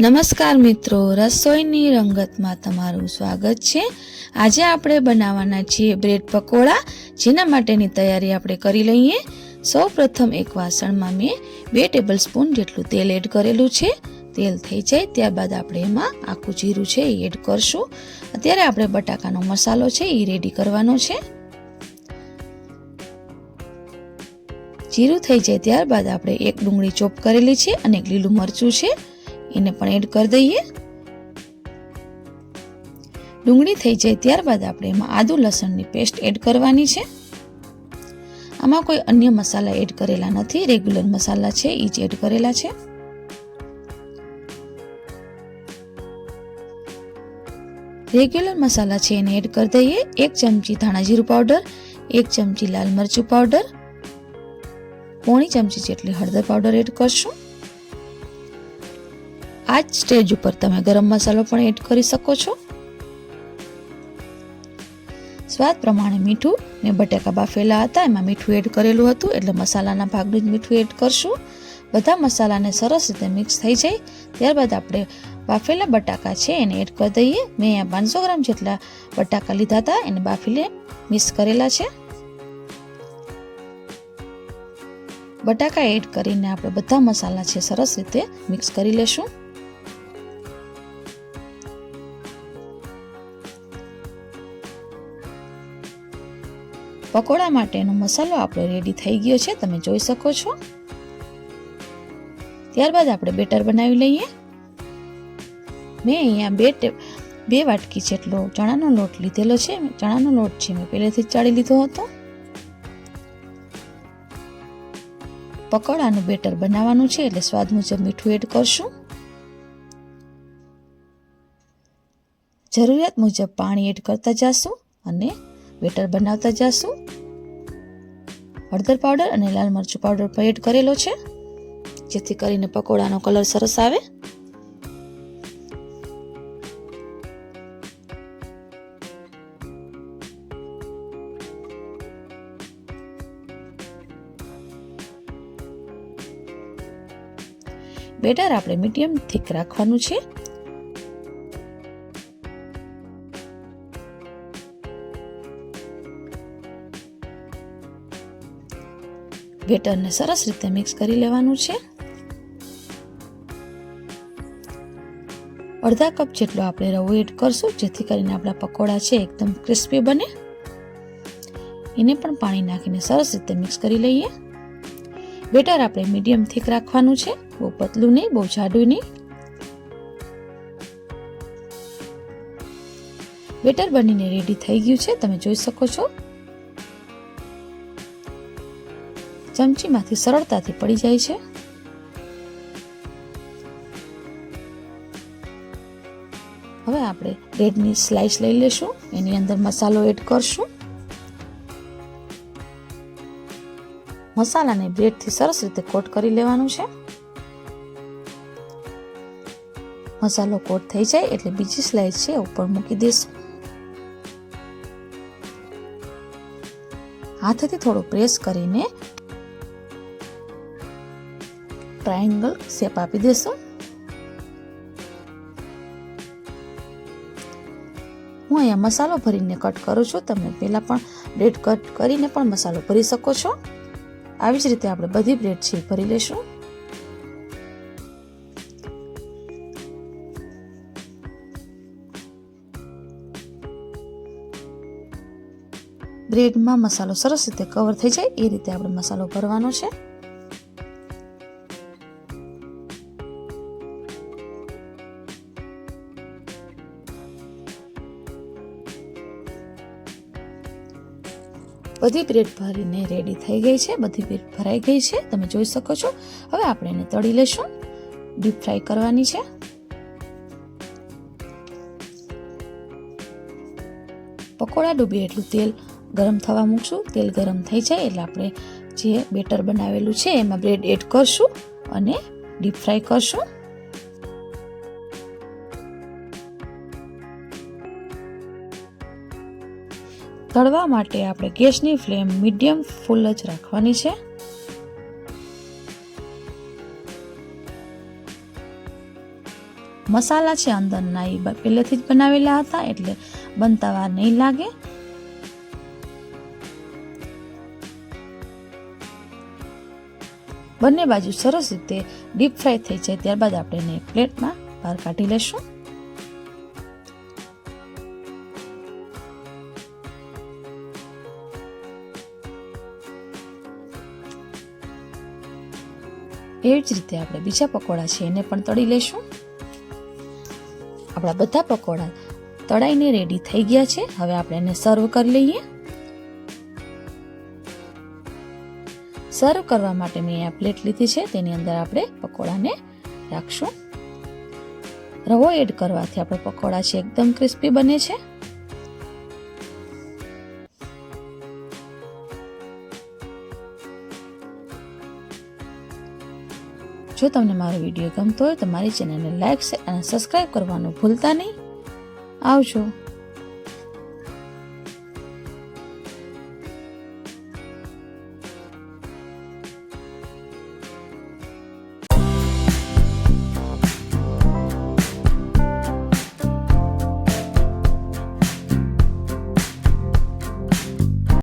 નમસ્કાર મિત્રો, રસોઈની રંગતમાં તમારું સ્વાગત છે. આજે આપણે બનાવવાના છીએ બ્રેડ પકોડા, જેના માટેની તૈયારી આપણે કરી લઈએ. સૌ પ્રથમ એક વાસણમાં મેં બે ટેબલ સ્પૂન જેટલું તેલ એડ કરેલું છે. તેલ થઈ જાય ત્યારબાદ આપણે એમાં આખું જીરું છે એ એડ કરશું. અત્યારે આપણે બટાકાનો મસાલો છે એ રેડી કરવાનો છે. જીરું થઈ જાય ત્યારબાદ આપણે એક ડુંગળી ચોપ કરેલી છે અને એક લીલું મરચું છે. એને પણ એડ કરી દઈએ. ડુંગળી થઈ જાય ત્યારબાદ આપણે એમાં આદુ લસણની પેસ્ટ એડ કરવાની છે. આમાં કોઈ અન્ય મસાલા એડ કરેલા નથી. રેગ્યુલર મસાલા છે એ જ એડ કરેલા છે. રેગ્યુલર મસાલા છે એને એડ કરી દઈએ. એક ચમચી ધાણા જીરું પાવડર, એક ચમચી લાલ મરચું પાવડર, પોણી ચમચી જેટલી હળદર પાવડર એડ કરશું. આ જ સ્ટેજ ઉપર તમે ગરમ મસાલો પણ એડ કરી શકો છો. સ્વાદ પ્રમાણે મીઠું મેં બટાકા બાફેલા હતા, એમાં મીઠું એડ કરેલું હતું, એટલે મસાલાના ભાગનું જ મીઠું એડ કરશું. બધા મસાલાને સરસ રીતે મિક્સ થઈ જાય, ત્યારબાદ આપણે બાફેલા બટાકા છે એને એડ કરી દઈએ. મેં અહીંયા પાંચસો ગ્રામ જેટલા બટાકા લીધા હતા, એને બાફીને મિક્સ કરેલા છે. બટાકા એડ કરીને આપણે બધા મસાલા છે સરસ રીતે મિક્સ કરી લેશું. પકોડા માટેનો મસાલો આપણો રેડી થઈ ગયો છે, તમે જોઈ શકો છો. ત્યારબાદ આપણે બેટર બનાવી લઈએ. મેં અહીંયા બે બે વાટકી જેટલો ચણાનો લોટ લીધેલો છે, ચણાનો લોટ છે મેં પહેલેથી જ ચાળી લીધો હતો. પકોડાનું બેટર બનાવવાનું છે, એટલે સ્વાદ મુજબ મીઠું એડ કરશું. જરૂરિયાત મુજબ પાણી એડ કરતા જાશું અને બેટર બનાવતા જાશું. હળદર પાવડર અને લાલ મરચું પાવડર એડ કરેલો છે, જેથી કરીને પકોડાનો કલર સરસ આવે. બેટર આપણે મીડિયમ થીક રાખવાનું છે. બેટરને સરસ રીતે મિક્સ કરી લેવાનું છે. અડધા કપ જેટલો આપણે રવો એડ કરશું, જેથી કરીને આપણા પકોડા છે એકદમ ક્રિસ્પી બને. એને પણ પાણી નાખીને સરસ રીતે મિક્સ કરી લઈએ. બેટર આપણે મીડિયમ થીક રાખવાનું છે, બહુ પતલું નહીં, બહુ જાડું નહીં. બેટર બનીને રેડી થઈ ગયું છે, તમે જોઈ શકો છો. ચમચીમાંથી સરળતાથી પડી જાય છે. હવે આપણે બ્રેડની સ્લાઇસ લઈ લેશું. એની અંદર મસાલો એડ કરશું. મસાલાને બ્રેડથી સરસ રીતે કોટ કરી લેવાનું છે. મસાલો કોટ થઈ જાય એટલે બીજી સ્લાઇસ છે ઉપર મૂકી દઈશું હાથથી થોડું પ્રેસ કરીને ટ્રાયંગલ શેપ આપી દેશું હું અહીંયા મસાલો ભરીને કટ કરું છું. તમે પહેલાં પણ બ્રેડ કટ કરીને પણ મસાલો ભરી શકો છો. આવી જ રીતે આપણે બધી બ્રેડ છે ભરી લેશું. બ્રેડમાં મસાલો સરસ રીતે કવર થઈ જાય. એ રીતે આપણે મસાલો ભરવાનો છે. બધી બ્રેડ ભરીને રેડી થઈ ગઈ છે, બધી પ્લેટ ભરાઈ ગઈ છે. તમે જોઈ શકો છો. હવે આપણે એને તળી લેશું. ડીપ ફ્રાય કરવાની છે. પકોડા ડૂબી એટલું તેલ ગરમ થવા મૂકશું. તેલ ગરમ થઈ જાય એટલે આપણે જે બેટર બનાવેલું છે, એમાં બ્રેડ એડ કરશું અને ડીપ ફ્રાય કરશું. તળવા માટે આપણે ગેસની ફ્લેમ મીડિયમ ફૂલ જ રાખવાની છે. મસાલા છે અંદરના એ પહેલેથી જ બનાવેલા હતા એટલે બનતા વાર નહીં લાગે. બંને બાજુ સરસ રીતે ડીપ ફ્રાય થઈ જાય ત્યારબાદ આપણે એને પ્લેટમાં બહાર કાઢી લેશું. એવી જ રીતે આપણે બીજા પકોડા છે એને પણ તળી લેશું. આપણા બધા પકોડા તળાઈને રેડી થઈ ગયા છે. હવે આપણે એને સર્વ કરી લઈએ. સર્વ કરવા માટે મેં આ પ્લેટ લીધી છે. તેની અંદર આપણે પકોડાને રાખશું. રવો એડ કરવાથી આપણે પકોડા છે, એકદમ ક્રિસ્પી બને છે. જો તમને મારો વીડિયો ગમતો હોય તો મારી ચેનલને લાઈક અને સબસ્ક્રાઈબ કરવાનું ભૂલતા નહીં. આવજો.